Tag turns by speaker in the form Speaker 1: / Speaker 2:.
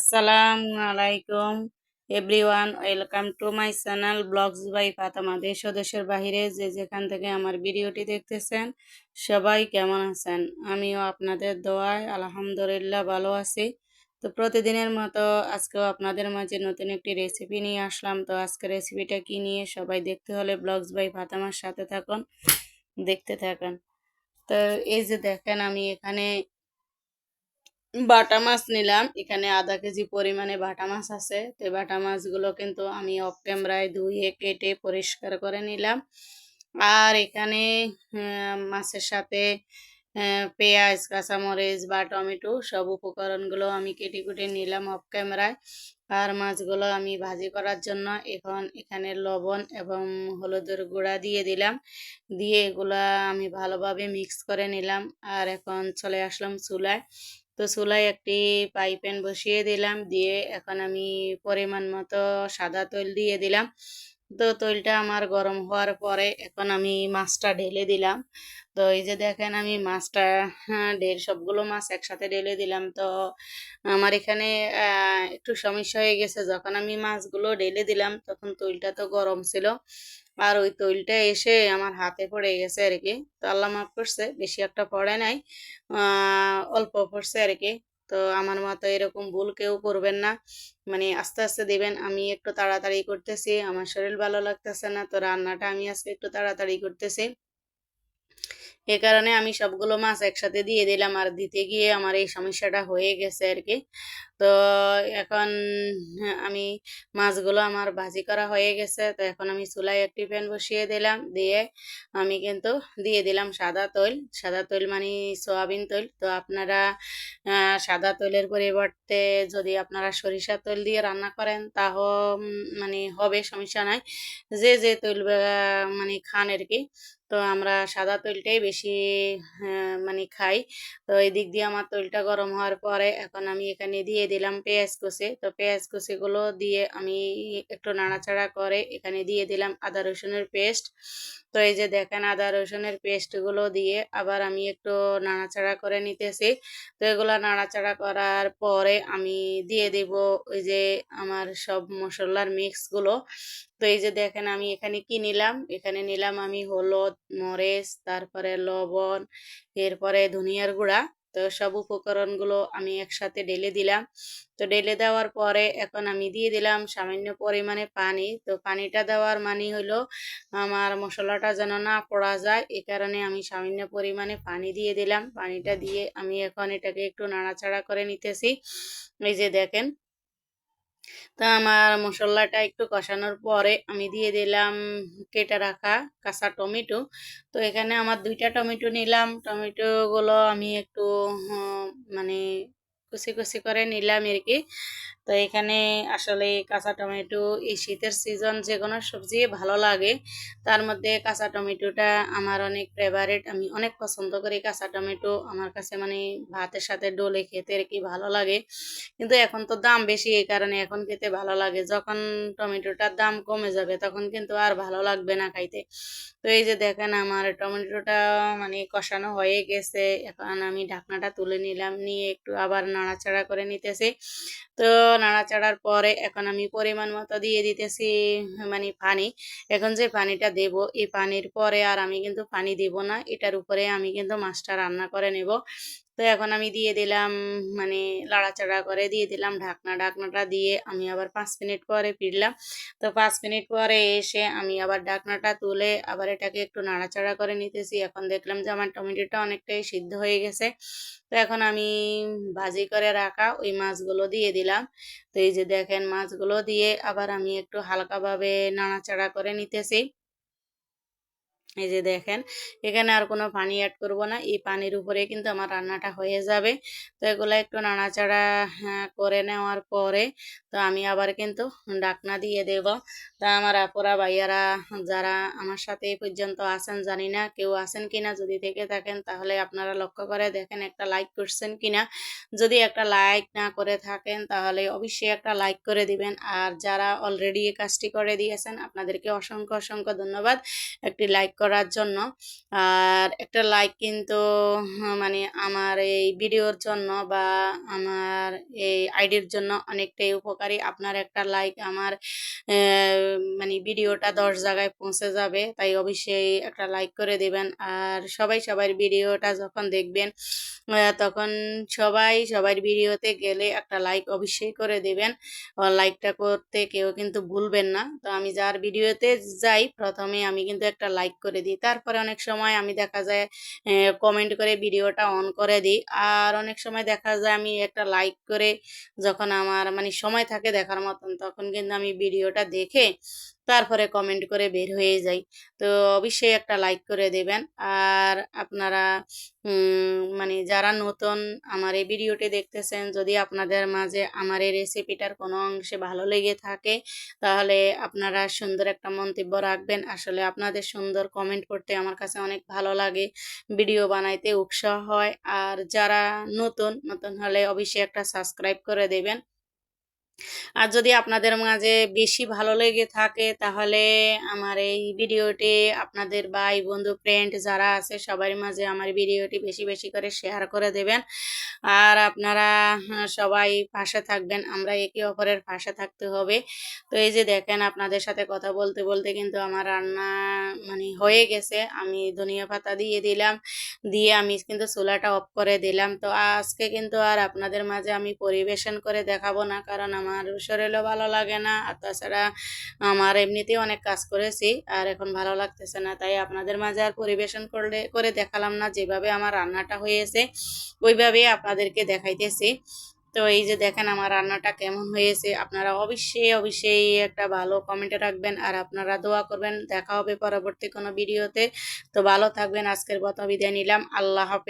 Speaker 1: আসসালামু আলাইকুম, everyone, welcome to my channel vlogs by Fatema. দেশ দেশের বাহিরে যে যেখান থেকে আমার ভিডিওটি দেখতেছেন, সবাই কেমন আছেন? আমিও আপনাদের দোয়ায় আলহামদুলিল্লাহ ভালো আছি। তো প্রতিদিনের মতো আজকেও আপনাদের মাঝে নতুন একটি রেসিপি নিয়ে আসলাম। তো আজকে রেসিপিটা কি নিয়ে সবাই দেখতে হলে ব্লগস বাই ফাতেমার সাথে থাকুন, দেখতে থাকুন। তো এই যে দেখেন, আমি এখানে বাটা মাছ নিলাম। এখানে আধা কেজি পরিমাণে বাটা মাছ আছে। তো বাটা মাছগুলো কিন্তু আমি অফ ক্যামেরায় ধুয়ে কেটে পরিষ্কার করে নিলাম। আর এখানে মাছের সাথে পেঁয়াজ, কাঁচামরিচ বা টমেটো সব উপকরণগুলো আমি কেটে কুটে নিলাম অফ ক্যামেরায়। আর মাছগুলো আমি ভাজি করার জন্য এখন এখানে লবণ এবং হলুদের গুঁড়া দিয়ে দিলাম। দিয়ে এগুলা আমি ভালোভাবে মিক্স করে নিলাম। আর এখন চলে আসলাম চুলায়। তো চুলায় একটি পাই প্যান বসিয়ে দিলাম। দিয়ে এখন আমি পরিমাণ মতো সাদা তৈল দিয়ে দিলাম। তো তৈলটা আমার গরম হওয়ার পরে এখন আমি মাছটা ঢেলে দিলাম। তো এই যে দেখেন আমি মাছটা হ্যাঁ, ঢের সবগুলো মাছ একসাথে ঢেলে দিলাম। তো আমার এখানে একটু সমস্যা হয়ে গেছে। যখন আমি মাছগুলো ঢেলে দিলাম তখন তৈলটা তো গরম ছিল। আর ওই তৈলটা এসে আমার হাতে পড়ে গেছে আর কি। তো আল্লাহ মাফ করছে, বেশি একটা পড়ে নাই অল্প পড়ছে আর কি। তো আমার মতো এরকম ভুল কেউ করবেন না। মানে আস্তে আস্তে দেবেন, আমি একটু তাড়াতাড়ি করতেছি, আমার শরীর ভালো লাগতেছে না, তো রান্নাটা আমি আজকে একটু তাড়াতাড়ি করতেছি। এ কারণে আমি সবগুলো মাছ একসাথে দিয়ে দিলাম আর দিতে গিয়ে আমার এই সমস্যাটা হয়ে গেছে আর কি। তো এখন আমি মাছগুলো আমার ভাজি করা হয়ে গেছে, তো এখন আমি চুলায় একটি প্যান বসিয়ে দিলাম, দিয়ে আমি কিন্তু দিয়ে দিলাম সাদা তৈল। সাদা তৈল মানে সয়াবিন তৈল। তো আপনারা সাদা তৈলের পরিবর্তে যদি আপনারা সরিষার তৈল দিয়ে রান্না করেন, তাহ মানে হবে, সমস্যা নাই। যে যে তৈল মানে খান আর কি। তো আমরা সাদা তৈলটাই বেশি হ্যাঁ, মানে খাই। তো এদিক দিক দিয়ে আমার তৈলটা গরম হওয়ার পরে এখন আমি এখানে দিয়ে দিলাম পেঁয়াজ কষে। তো পেঁয়াজ কষেগুলো দিয়ে আমি একটু নাড়াচাড়া করে এখানে দিয়ে দিলাম আদা রসুনের পেস্ট। তো এই যে দেখেন আদা, রসুনের পেস্টগুলো দিয়ে আবার আমি একটু নাড়াচাড়া করে নিতেছি। তো এগুলো নাড়াচাড়া করার পরে আমি দিয়ে দেব ওই যে আমার সব মশলার মিক্সগুলো। তো এই যে দেখেন আমি এখানে কি নিলাম? এখানে নিলাম আমি হলুদ, মরিচ, তারপরে লবণ, এরপরে ধনিয়ার গুঁড়া। তো সব উপকরণগুলো আমি একসাথে ঢেলে দিলাম। তো ঢেলে দেওয়ার পরে এখন আমি দিয়ে দিলাম সামান্য পরিমাণে পানি। তো পানিটা দেওয়ার মানে হলো আমার মশলাটা যেন না পড়া যায়, এ কারণে আমি সামান্য পরিমাণে পানি দিয়ে দিলাম। পানিটা দিয়ে আমি এখন এটাকে একটু নাড়াচাড়া করে নিতেছি। এই যে দেখেন তা আমার মশলাটা একটু কষানোর পরে আমি দিয়ে দিলাম কেটে রাখা কাঁচা টমেটো। তো এখানে আমার দুইটা টমেটো নিলাম। টমেটোগুলো আমি একটু মানে কুচি কুচি করে নিলাম আর কি। তো এখানে আসলে কাঁচা টমেটো এই শীতের সিজন যে কোনো সবজি ভালো লাগে। তার মধ্যে কাঁচা টমেটোটা আমার অনেক ফেভারেট আমি অনেক পছন্দ করি কাঁচা টমেটো। আমার কাছে মানে ভাতের সাথে ডোলে খেতে আর কি ভালো লাগে। কিন্তু এখন তো দাম বেশি এই কারণে এখন খেতে ভালো লাগে। যখন টমেটোটার দাম কমে যাবে তখন কিন্তু আর ভালো লাগবে না খাইতে। তো এই যে দেখেন আমার টমেটোটা মানে কষানো হয়ে গেছে। এখন আমি ঢাকনাটা তুলে নিলাম, নিয়ে একটু আবার নাড়াচাড়া করে নিতেছি। তো নাড়াচাড়ার পরে এখন আমি পরিমাণ মতো দিয়ে দিতেছি মানে পানি। এখন যে পানিটা দেব, এই পানির পরে আর আমি কিন্তু পানি দেব না। এটার উপরে আমি কিন্তু মাছটা রান্না করে নেব। তো এখন আমি দিয়ে দিলাম মানে লাড়াচাড়া করে দিয়ে দিলাম, ঢাকনা ঢাকনাটা দিয়ে আমি আবার পাঁচ মিনিট পরে ফিরলাম। তো পাঁচ মিনিট পরে এসে আমি আবার ঢাকনাটা তুলে আবার এটাকে একটু নাড়াচাড়া করে নিতেছি। এখন দেখলাম যে আমার টমেটোটা অনেকটাই সিদ্ধ হয়ে গেছে। তো এখন আমি ভাজি করে রাখা ওই মাছগুলো দিয়ে দিলাম। তো এই যে দেখেন মাছগুলো দিয়ে আবার আমি একটু হালকাভাবে নাড়াচাড়া করে নিতেছি। এই যে দেখেন এখানে আর কোনো পানি অ্যাড করব না। এই পানির উপরে কিন্তু আমার রান্নাটা হয়ে যাবে। তো এগুলো একটু নাড়াচাড়া হ্যাঁ, করে নেওয়ার পরে তো আমি আবার কিন্তু ডাকনা দিয়ে দেব। তা আমার আপুরা ভাইয়ারা যারা আমার সাথে এই পর্যন্ত আছেন জানি না কেউ আছেন কিনা যদি থেকে থাকেন তাহলে আপনারা লক্ষ্য করে দেখেন একটা লাইক করছেন কিনা। যদি একটা লাইক না করে থাকেন তাহলে অবশ্যই একটা লাইক করে দিবেন। আর যারা অলরেডি এই কাজটি করে দিয়েছেন আপনাদেরকে অসংখ্য অসংখ্য ধন্যবাদ। একটি লাইক করার জন্য। আর একটা লাইক কিন্তু হ্যাঁ, মানে আমার এই ভিডিওর জন্য বা আমার এই আইডির জন্য অনেকটাই উপকারী। আপনার একটা লাইক আমার মানে ভিডিওটা দশ জায়গায় পৌঁছে যাবে তাই অবশ্যই একটা লাইক করে দেবেন। আর সবাই সবার ভিডিওটা যখন দেখবেন তখন সবাই সবার ভিডিওতে গেলে একটা লাইক অবশ্যই করে দেবেন। লাইকটা করতে কেউ কিন্তু ভুলবেন না। তো আমি যার ভিডিওতে যাই প্রথমে আমি কিন্তু একটা লাইক দিই। তারপরে অনেক সময় আমি দেখা যায় কমেন্ট করে ভিডিওটা অন করে দিই। আর অনেক সময় দেখা যায় আমি একটা লাইক করে যখন আমার মানে সময় থাকে দেখার মতন, তখন কিন্তু আমি ভিডিওটা দেখে তারপরে কমেন্ট করে বের হয়ে যাই। তো অবশ্যই একটা লাইক করে দেবেন। আর আপনারা মানে যারা নতুন আমার এই ভিডিওটি দেখতেছেন, যদি আপনাদের মাঝে আমার এই রেসিপিটার কোনো অংশে ভালো লেগে থাকে, তাহলে আপনারা সুন্দর একটা মন্তব্য রাখবেন। আসলে আপনাদের সুন্দর কমেন্ট করতে আমার কাছে অনেক ভালো লাগে। ভিডিও বানাইতে উৎসাহ হয়। আর যারা নতুন নতুন হলে অবশ্যই একটা সাবস্ক্রাইব করে দেবেন। আর যদি আপনাদের মাঝে বেশি ভালো লেগে থাকে তাহলে আমার এই ভিডিওটি আপনাদের ভাই বন্ধু ফ্রেন্ড যারা আছে সবার মাঝে আমার ভিডিওটি বেশি বেশি করে শেয়ার করে দেবেন। আর আপনারা হ্যাঁ, সবাই পাশে থাকবেন আমরা একে অপরের পাশে থাকতে হবে। তো এই যে দেখেন আপনাদের সাথে কথা বলতে বলতে কিন্তু আমার রান্না মানে হয়ে গেছে। আমি ধনিয়া পাতা দিয়ে দিলাম দিয়ে আমি কিন্তু চুলাটা অফ করে দিলাম। তো আজকে কিন্তু আর আপনাদের মাঝে আমি পরিবেশন করে দেখাবো না কারণ আমার শরীরও ভালো লাগে না। আর তাছাড়া আমার এমনিতেই অনেক কাজ করেছি, আর এখন ভালো লাগতেছে না। তাই আপনাদের মাঝে আর পরিবেশন করলে, করে দেখালাম না যেভাবে আমার রান্নাটা হয়েছে, ওইভাবেই আপনাদেরকে দেখাইতেছি। তো এই যে দেখেন আমার রান্নাটা কেমন হয়েছে, আপনারা অবশ্যই অবশ্যই একটা ভালো কমেন্টে রাখবেন, আর আপনারা দোয়া করবেন। দেখা হবে পরবর্তী কোনো ভিডিওতে তো ভালো থাকবেন, আজকের মতো বিদায় নিলাম। আল্লাহ হাফেজ।